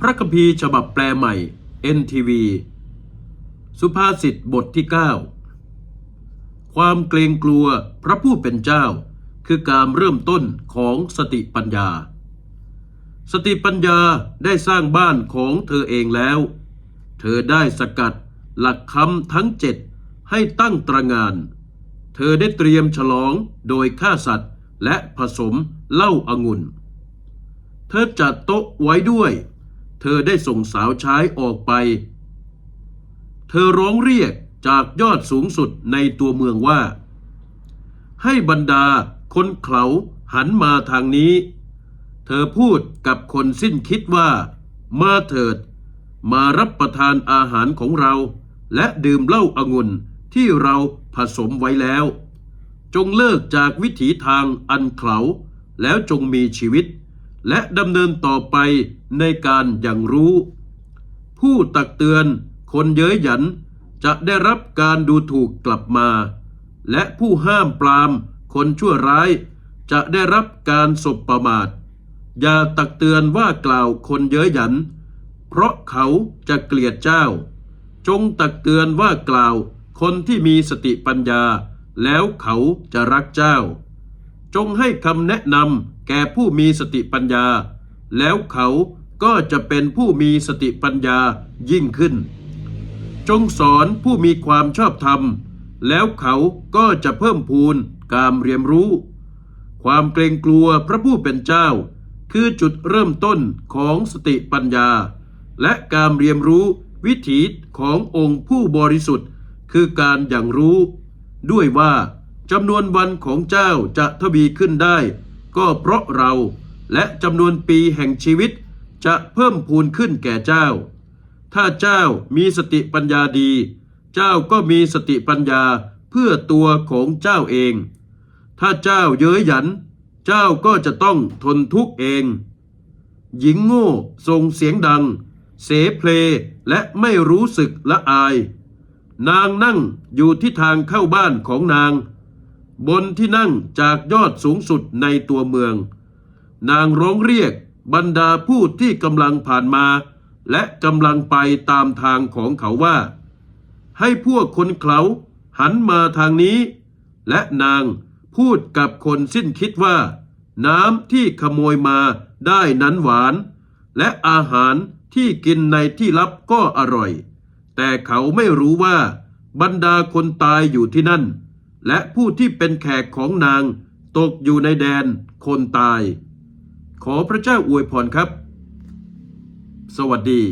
พระคัมภีร์ฉบับแปลใหม่ NTV สุภาษิตบทที่ 9 ความเกรงกลัวพระผู้เป็นเจ้า คือการเริ่มต้นของสติปัญญา สติปัญญาได้สร้างบ้านของเธอเองแล้ว เธอได้สกัดหลักคำทั้งเจ็ดให้ตั้งตระงาน เธอได้เตรียมฉลองโดยฆ่าสัตว์และผสมเหล้าอางุ่น เธอจัดโต๊ะไว้ด้วย เธอได้ส่งสาวใช้ออกไป เธอร้องเรียกจากยอดสูงสุดในตัวเมืองว่า ให้บรรดาคนเขาหันมาทางนี้ เธอพูดกับคนสิ้นคิดว่า มาเถิด มารับประทานอาหารของเรา และดื่มเหล้าอางุ่นที่เราผสมไว้แล้ว จงเลิกจากวิถีทางอันเขาแล้วจงมีชีวิต และดำเนินต่อไปในการอย่างรู้ ผู้ตักเตือนคนเย้ยหยันจะได้รับการดูถูกกลับมา และผู้ห้ามปรามคนชั่วร้ายจะได้รับการสบประมาท อย่าตักเตือนว่ากล่าวคนเย้ยหยัน เพราะเขาจะเกลียดเจ้า จงตักเตือนว่ากล่าวคนที่มีสติปัญญา แล้วเขาจะรักเจ้า จงให้คำแนะนำ แก่ผู้มีสติปัญญา แล้วเขาก็จะเป็นผู้มีสติปัญญายิ่งขึ้น จงสอนผู้มีความชอบธรรม แล้วเขาก็จะเพิ่มพูนการเรียนรู้ ความเกรงกลัวพระผู้เป็นเจ้า คือจุดเริ่มต้นของสติปัญญา และการเรียนรู้วิถีขององค์ผู้บริสุทธิ์ คือการอย่างรู้ ด้วยว่าจำนวนวันของเจ้าจะทวีขึ้นได้ ก็เพราะเราและจำนวนปีแห่งชีวิตจะเพิ่มพูนขึ้นแก่เจ้า ถ้าเจ้ามีสติปัญญาดี เจ้าก็มีสติปัญญาเพื่อตัวของเจ้าเอง ถ้าเจ้าเย้ยหยัน เจ้าก็จะต้องทนทุกข์เอง หญิงโง่ส่งเสียงดัง เสเพลและไม่รู้สึกละอาย นางนั่งอยู่ที่ทางเข้าบ้านของนาง บนที่นั่งจากยอดสูงสุดในตัวเมือง นางร้องเรียกบรรดาผู้ที่กำลังผ่านมา และกำลังไปตามทางของเขาว่า ให้พวกคนเขาหันมาทางนี้ และนางพูดกับคนสิ้นคิดว่า น้ำที่ขโมยมาได้นั้นหวาน และอาหารที่กินในที่ลับก็อร่อย แต่เขาไม่รู้ว่าบรรดาคนตายอยู่ที่นั่น และผู้ที่เป็นแขกของนางตกอยู่ในแดนคนตาย ขอพระเจ้าอวยพรครับ สวัสดี